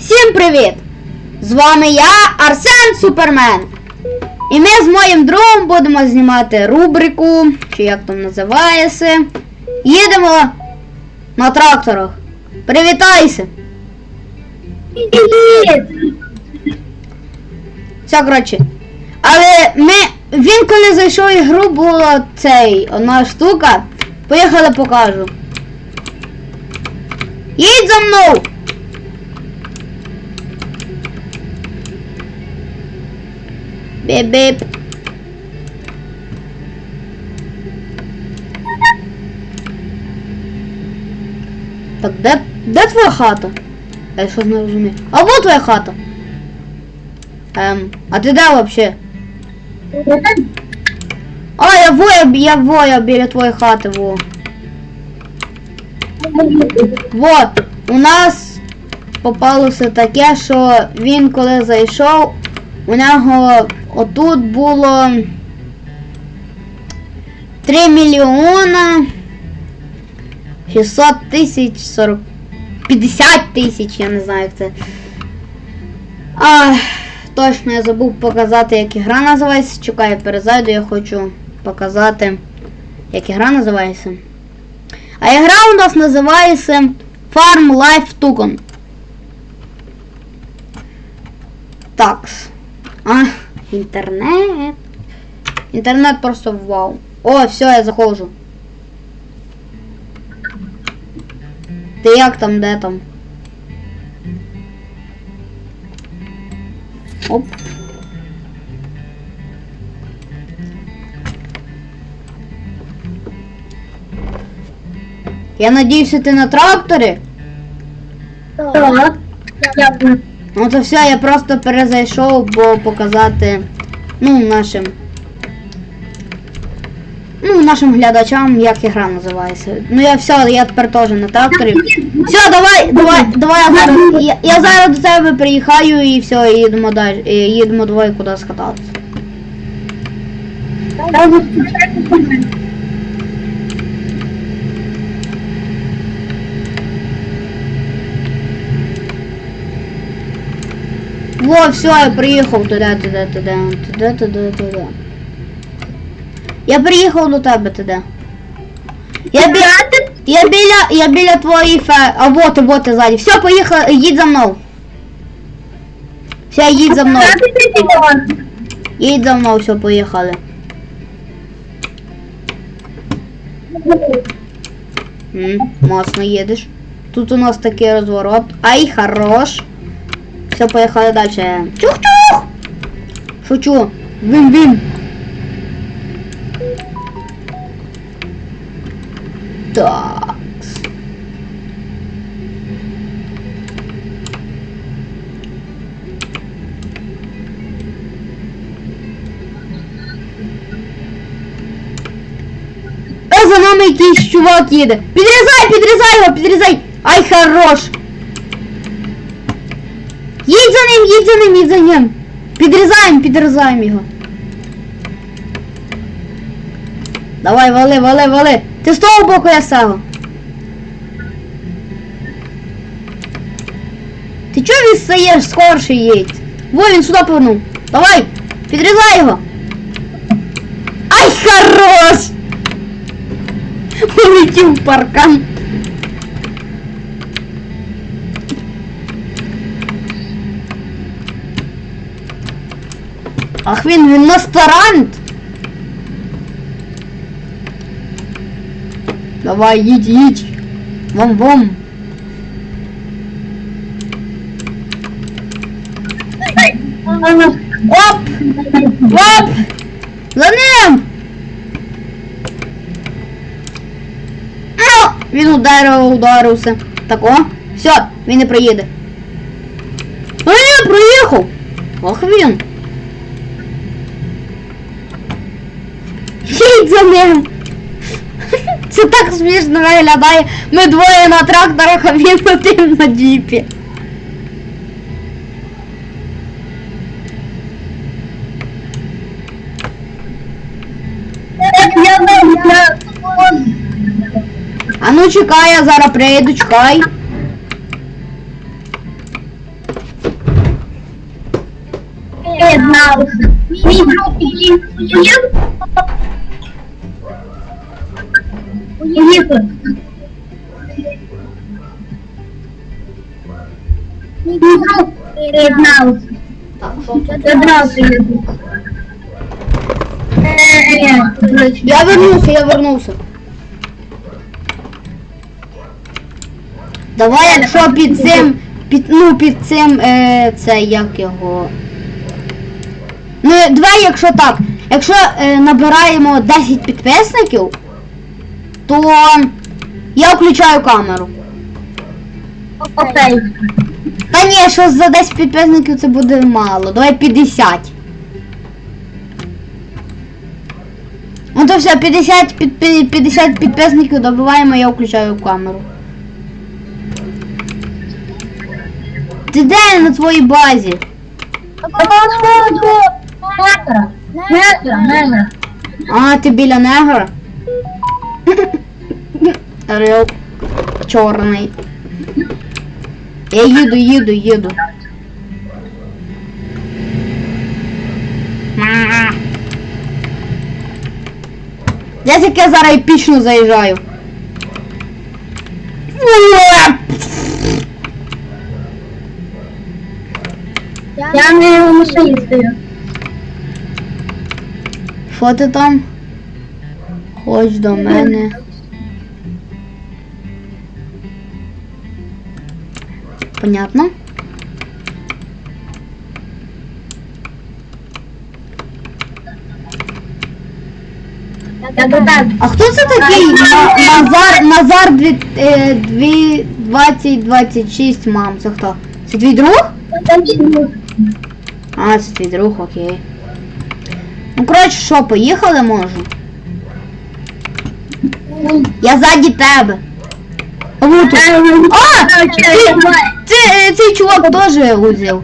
Всім привіт! З вами я, Арсен Супермен. І ми з моїм другом будемо знімати рубрику, чи як там називається. Їдемо на тракторах. Привітайся! Все, коротше. Але ми. Він коли зайшов в ігру, була цей одна штука. Поїхали покажу. Їдь за мною! Біп-біп. Так, де, де твоя хата? Я щось не розумію. А вот твоя хата. Ем, а ти де вообще? А, я воя, я воя біля твоєї хати, во. Вот, у нас попалося таке, що він коли зайшов, у нього отут було 3 мільйона 600 тисяч 40 50 тисяч, я не знаю як це. А, точно я забув показати, як ігра називається. Чекаю, перезайду, я хочу показати, як ігра називається. А ігра у нас називається Farm Life Tucon. Такс. А, інтернет. Інтернет просто вау. О, все, я заходжу. Ти як там, де там? Оп. Я надіюся, ти на тракторі? Так. Дякую. Ну то все, я просто перезайшов, бо показати ну, нашим. Ну, нашим глядачам, як ігра називається. Ну я все, я тепер теж на тракторі. Все, давай, давай, давай я зараз. Я, я зараз до тебе приїхаю і все, і їдемо далі. і Їдемо двоє кудись кататися. Во, все, я приїхав туди, туди, туди, туди, туди, туди. Я приїхав до тебе туди. Я біля, я біля, я біля твоєї фе... А вот, вот ти ззаді. Все, поїхав, їдь за мною. Все, їдь за мною. Їдь за мною, все, поїхали. М, моцно їдеш. Тут у нас такий розворот. Ай, хорош. Все, поїхали далі. Чух-чух! Шучу. Вим-вим. Так. За нами якийсь чувак їде. Підрізай, підрізай його, підрізай. Ай, хорош. Ним, їдь за ним, їдь за ним. Підрізаємо, підрізаємо його. Давай, вали, вали, вали. Ти з того боку я сагу. Ти чого відстаєш скорше їдь? Во, він сюди повернув. Давай, підрізай його. Ай, хорош! Полетів в паркан. Ах він, він настарант. Давай, їдь, їдь. Вом-вом. Оп! Оп! За ним! Ау! Він ударив, ударився. Так, о, все, він не проїде. А ні, проїхав! Ох він! Їдь за ним! Це так смішно виглядає. Ми двоє на тракторах, а він один на джіпі. А ну чекай, я зараз прийду, чекай. Не знав. Мій друг друг приєднався. Так, що тут? Я вернувся, я вернувся. Давай, якщо під цим, під, ну, під цим, е, це як його. Ну, давай, якщо так. Якщо е, набираємо 10 підписників, то я включаю камеру. Окей. Та ні, що за 10 підписників це буде мало. Давай 50. Ну то все, 50, під, пі- 50 підписників добиваємо, я включаю камеру. Ти де на твоїй базі? А, ти біля негра? Орел чорний. Я їду, їду, їду. Ма. Я таке зараз епічно заїжджаю. Я не в машині стою. Що ти там? Хоч до мене. Понятно? А хто це такий? Назар, Назар дві- е, дві- 2026 мам. Це хто? Це твій друг? А, це твій друг, окей. Ну, коротше, що, поїхали може? Я ззаді тебе. А, вот. А! Ти, е, цей чувак теж узів.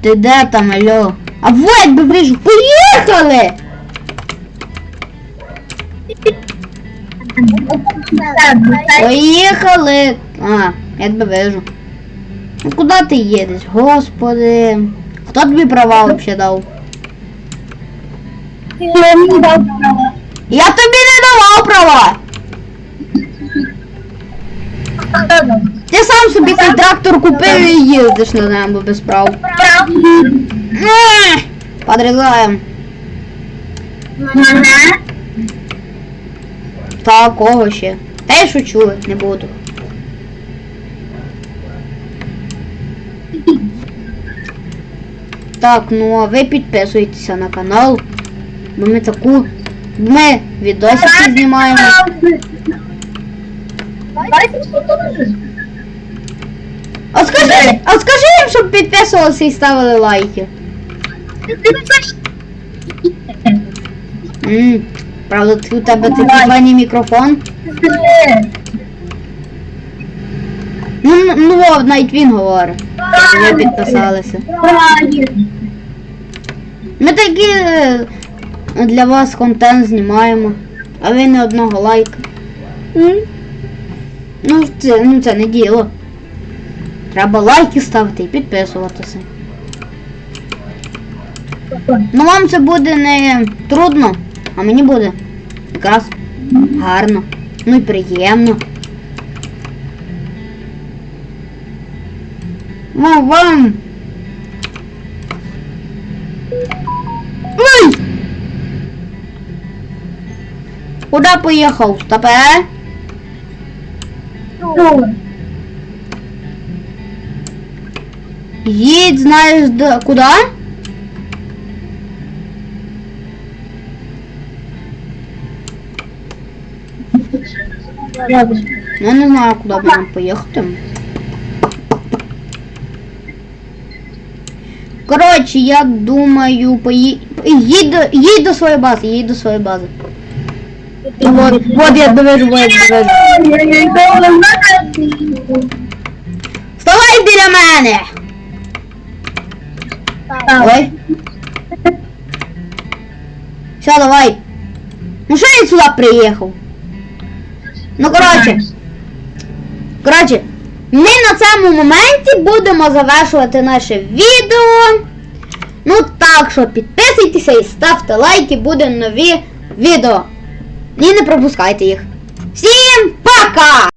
Ти де там, алло? А вот би вріжу. Поїхали! Поїхали! А, я тебе вижу. Ну куди ти їдеш? Господи. Хто тобі права взагалі дав? Я тобі не давав права! Ти сам собі цей трактор купив і їздиш на ньому без прав. Ех, Подрізаємо. Мене? Та кого ще? Та я шучу, не буду. Так, ну а ви підписуйтеся на канал. Бо ми таку. Ми відосики знімаємо. А скажи, а скажи їм, щоб підписувалися і ставили лайки. М, правда, у тебе такий званий мікрофон. Ну, ну, навіть він говорить. Ви підписалися. Ми такі е, для вас контент знімаємо, а ви не одного лайка. Ну, це, ну це не діло. Треба лайки ставити і підписуватися. Ну вам це буде не трудно, а мені буде якраз гарно. Ну і приємно. Ну вам. Куда поїхав? Стопе? Їдь, знаєш, до... куди? Я не знаю, куди б нам поїхати. Коротше, я думаю, пої... їдь, до... їдь до своєї бази, їдь до своєї бази. Вот, вот я довежу, вот я довежу. Вставай біля мене! Ой. Все, давай. Ну що він сюди приїхав? Ну коротше. Коротше, Ми на цьому моменті будемо завершувати наше відео. Ну так що підписуйтеся і ставте лайки, буде нові відео. І не пропускайте їх. Всім пока!